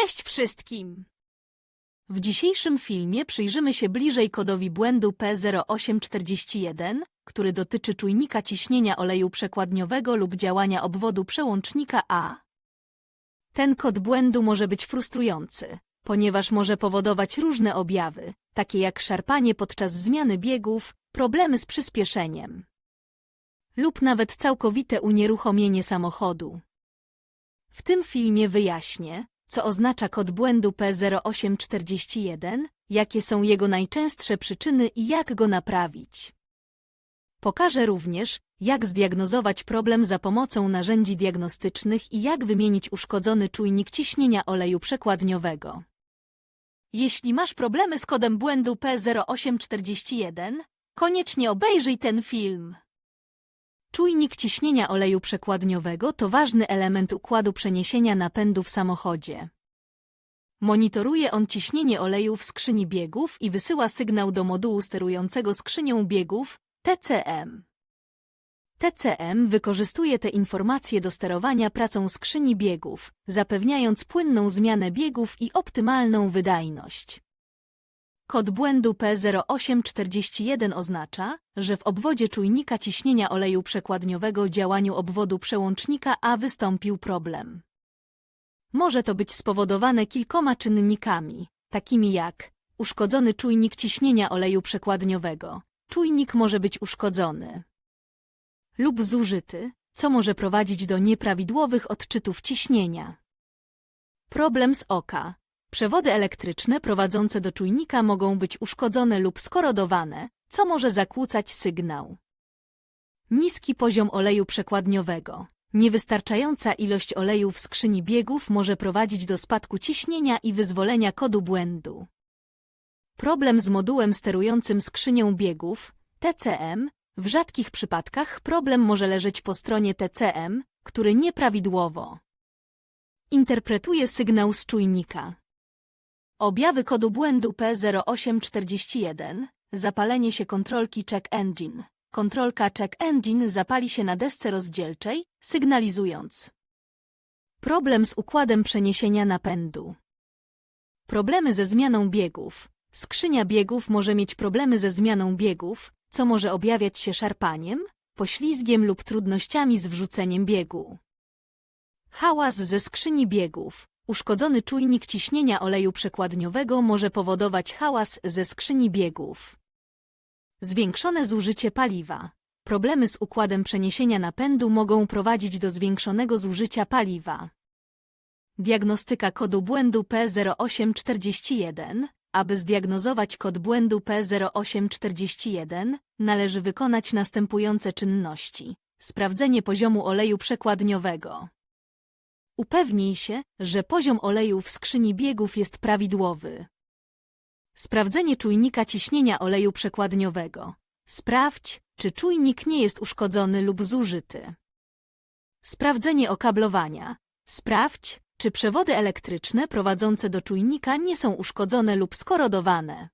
Cześć wszystkim! W dzisiejszym filmie przyjrzymy się bliżej kodowi błędu P0841, który dotyczy czujnika ciśnienia oleju przekładniowego lub działania obwodu przełącznika A. Ten kod błędu może być frustrujący, ponieważ może powodować różne objawy, takie jak szarpanie podczas zmiany biegów, problemy z przyspieszeniem lub nawet całkowite unieruchomienie samochodu. W tym filmie wyjaśnię, co oznacza kod błędu P0841, jakie są jego najczęstsze przyczyny i jak go naprawić. Pokażę również, jak zdiagnozować problem za pomocą narzędzi diagnostycznych i jak wymienić uszkodzony czujnik ciśnienia oleju przekładniowego. Jeśli masz problemy z kodem błędu P0841, koniecznie obejrzyj ten film. Czujnik ciśnienia oleju przekładniowego to ważny element układu przeniesienia napędu w samochodzie. Monitoruje on ciśnienie oleju w skrzyni biegów i wysyła sygnał do modułu sterującego skrzynią biegów TCM. TCM wykorzystuje te informacje do sterowania pracą skrzyni biegów, zapewniając płynną zmianę biegów i optymalną wydajność. Kod błędu P0841 oznacza, że w obwodzie czujnika ciśnienia oleju przekładniowego działaniu obwodu przełącznika A wystąpił problem. Może to być spowodowane kilkoma czynnikami, takimi jak uszkodzony czujnik ciśnienia oleju przekładniowego. Czujnik może być uszkodzony lub zużyty, co może prowadzić do nieprawidłowych odczytów ciśnienia. Problem z oka. Przewody elektryczne prowadzące do czujnika mogą być uszkodzone lub skorodowane, co może zakłócać sygnał. Niski poziom oleju przekładniowego. Niewystarczająca ilość oleju w skrzyni biegów może prowadzić do spadku ciśnienia i wyzwolenia kodu błędu. Problem z modułem sterującym skrzynią biegów, TCM, w rzadkich przypadkach problem może leżeć po stronie TCM, który nieprawidłowo interpretuje sygnał z czujnika. Objawy kodu błędu P0841, zapalenie się kontrolki Check Engine. Kontrolka Check Engine zapali się na desce rozdzielczej, sygnalizując problem z układem przeniesienia napędu. Problemy ze zmianą biegów. Skrzynia biegów może mieć problemy ze zmianą biegów, co może objawiać się szarpaniem, poślizgiem lub trudnościami z wrzuceniem biegu. Hałas ze skrzyni biegów. Uszkodzony czujnik ciśnienia oleju przekładniowego może powodować hałas ze skrzyni biegów. Zwiększone zużycie paliwa. Problemy z układem przeniesienia napędu mogą prowadzić do zwiększonego zużycia paliwa. Diagnostyka kodu błędu P0841 Aby zdiagnozować kod błędu P0841, należy wykonać następujące czynności. Sprawdzenie poziomu oleju przekładniowego. Upewnij się, że poziom oleju w skrzyni biegów jest prawidłowy. Sprawdzenie czujnika ciśnienia oleju przekładniowego. Sprawdź, czy czujnik nie jest uszkodzony lub zużyty. Sprawdzenie okablowania. Sprawdź, czy przewody elektryczne prowadzące do czujnika nie są uszkodzone lub skorodowane.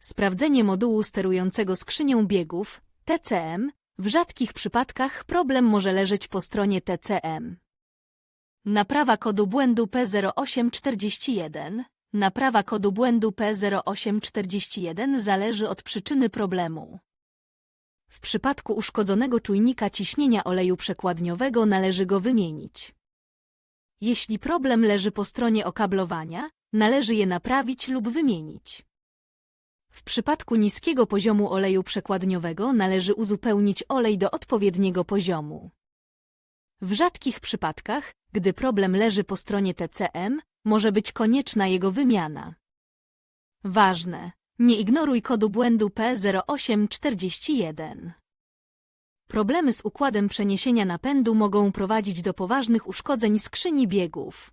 Sprawdzenie modułu sterującego skrzynią biegów, TCM. W rzadkich przypadkach problem może leżeć po stronie TCM. Naprawa kodu błędu P0841 Naprawa kodu błędu P0841 zależy od przyczyny problemu. W przypadku uszkodzonego czujnika ciśnienia oleju przekładniowego należy go wymienić. Jeśli problem leży po stronie okablowania, należy je naprawić lub wymienić. W przypadku niskiego poziomu oleju przekładniowego należy uzupełnić olej do odpowiedniego poziomu. W rzadkich przypadkach, gdy problem leży po stronie TCM, może być konieczna jego wymiana. Ważne, nie ignoruj kodu błędu P0841. Problemy z układem przeniesienia napędu mogą prowadzić do poważnych uszkodzeń skrzyni biegów.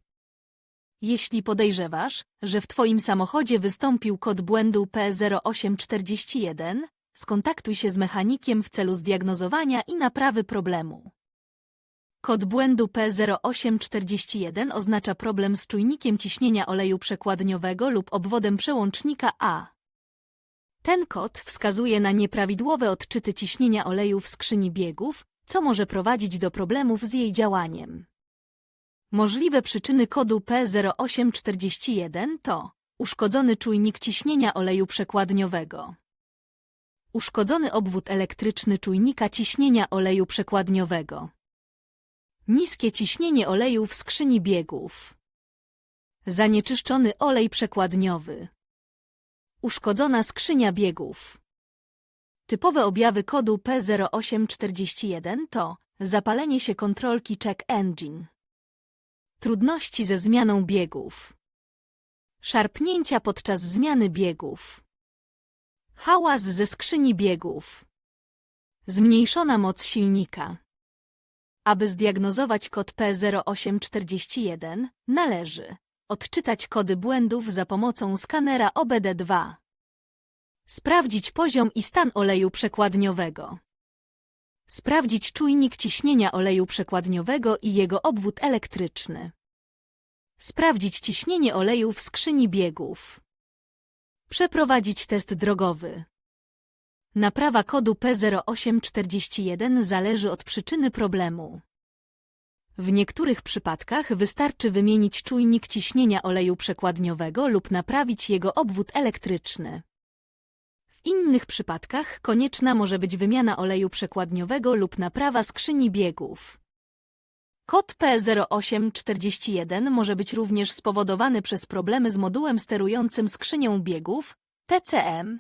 Jeśli podejrzewasz, że w Twoim samochodzie wystąpił kod błędu P0841, skontaktuj się z mechanikiem w celu zdiagnozowania i naprawy problemu. Kod błędu P0841 oznacza problem z czujnikiem ciśnienia oleju przekładniowego lub obwodem przełącznika A. Ten kod wskazuje na nieprawidłowe odczyty ciśnienia oleju w skrzyni biegów, co może prowadzić do problemów z jej działaniem. Możliwe przyczyny kodu P0841 to uszkodzony czujnik ciśnienia oleju przekładniowego, uszkodzony obwód elektryczny czujnika ciśnienia oleju przekładniowego, niskie ciśnienie oleju w skrzyni biegów, zanieczyszczony olej przekładniowy, uszkodzona skrzynia biegów. Typowe objawy kodu P0841 to zapalenie się kontrolki check engine, trudności ze zmianą biegów, szarpnięcia podczas zmiany biegów, hałas ze skrzyni biegów, zmniejszona moc silnika. Aby zdiagnozować kod P0841, należy odczytać kody błędów za pomocą skanera OBD2. Sprawdzić poziom i stan oleju przekładniowego. Sprawdzić czujnik ciśnienia oleju przekładniowego i jego obwód elektryczny. Sprawdzić ciśnienie oleju w skrzyni biegów. Przeprowadzić test drogowy. Naprawa kodu P0841 zależy od przyczyny problemu. W niektórych przypadkach wystarczy wymienić czujnik ciśnienia oleju przekładniowego lub naprawić jego obwód elektryczny. W innych przypadkach konieczna może być wymiana oleju przekładniowego lub naprawa skrzyni biegów. Kod P0841 może być również spowodowany przez problemy z modułem sterującym skrzynią biegów TCM.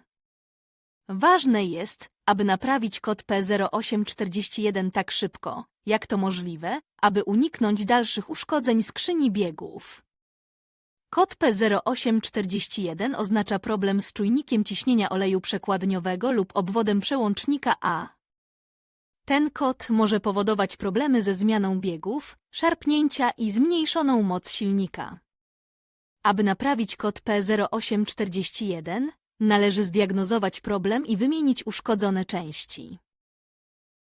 Ważne jest, aby naprawić kod P0841 tak szybko, jak to możliwe, aby uniknąć dalszych uszkodzeń skrzyni biegów. Kod P0841 oznacza problem z czujnikiem ciśnienia oleju przekładniowego lub obwodem przełącznika A. Ten kod może powodować problemy ze zmianą biegów, szarpnięcia i zmniejszoną moc silnika. Aby naprawić kod P0841, należy zdiagnozować problem i wymienić uszkodzone części.